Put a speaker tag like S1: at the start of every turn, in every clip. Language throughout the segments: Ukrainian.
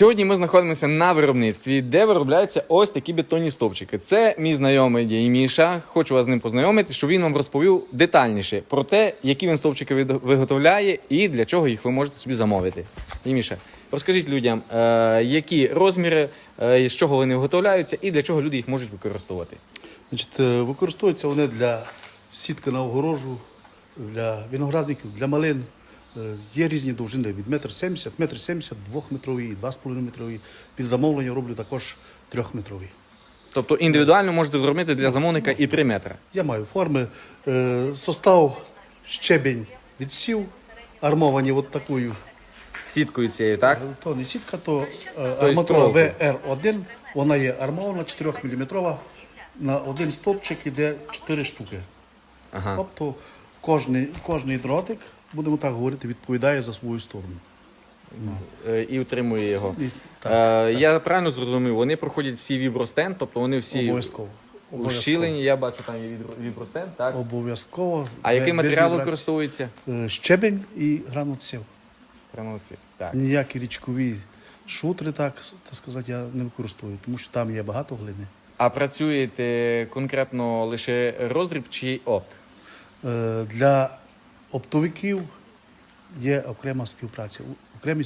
S1: Сьогодні ми знаходимося на виробництві, де виробляються ось такі бетонні стовпчики. Це мій знайомий Дій Міша. Хочу вас з ним познайомити, щоб він вам розповів детальніше про те, які він стовпчики виготовляє і для чого їх ви можете собі замовити. Дій Міша, розкажіть людям, е, які розміри, е, з чого вони виготовляються і для чого люди їх можуть використовувати.
S2: Значить, е, використовуються вони для сітки на огорожу, для виноградників, для малин. Е, Є різні довжини від 1,70 м, 1,70 м, 2-метрові і 2,5 метрові. Під замовлення роблю також 3-метрові.
S1: Тобто індивідуально можете зробити для замовника і 3 метри.
S2: Я маю форми. Е, Состав щебень відсів, армовані от такою.
S1: Сіткою цією, так?
S2: Е, То не сітка, то е, арматура VR1. Вона є армована 4-мм. На один стовпчик іде 4 штуки.
S1: Ага.
S2: Тобто кожний, кожний дротик, будемо так говорити, відповідає за свою сторону.
S1: Е, І утримує його.
S2: І, так,
S1: Е, Я правильно зрозумів, вони проходять всі вібростенд, тобто вони всі
S2: обов'язково.
S1: ущілені, я бачу там є вібростенд, так?
S2: Обов'язково.
S1: А який
S2: без
S1: матеріал
S2: вібрацій.
S1: використовується?
S2: Е, Щебень і.
S1: Прямо оці. Так.
S2: Ніякі річкові шутри, так, так сказати, я не використовую, тому що там є багато глини.
S1: А працюєте конкретно лише роздріб чи опт?
S2: Е, Для оптовиків є окрема співпраця, окремі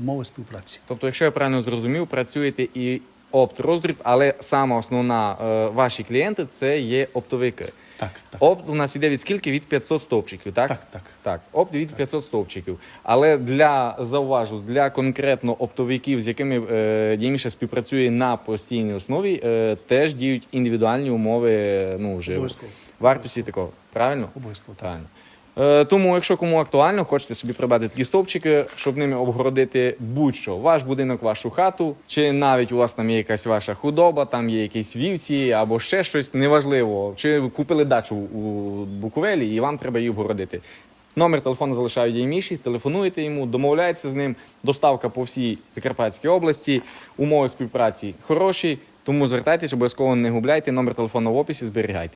S2: умови співпраці.
S1: Тобто, якщо я правильно зрозумів, працюєте і опт роздріб, але сама основна е, ваші клієнти це є оптовики.
S2: Так, так.
S1: Опт у нас іде від скільки? Від 500 стовпчиків, так?
S2: Так, так.
S1: Так, опт від 500 стовпчиків. Але для зауважу, для конкретно оптовиків, з якими е, Діміша співпрацює на постійній основі, е, теж діють індивідуальні умови е, ну, вже
S2: Обов'язково.
S1: вартості такого. Правильно?
S2: Обов'язково так.
S1: Правильно. Е, тому, якщо кому актуально, хочете собі придбати такі стовпчики, щоб ними обгородити будь-що, ваш будинок, вашу хату, чи навіть у вас там є якась ваша худоба, там є якісь вівці або ще щось неважливо. Чи ви купили дачу у Буковелі і вам треба її обгородити. Номер телефону залишаю Дійміші, телефонуєте йому, домовляєтеся з ним. Доставка по всій Закарпатській області, умови співпраці хороші. Тому звертайтесь, обов'язково не губляйте. Номер телефону в описі зберігайте.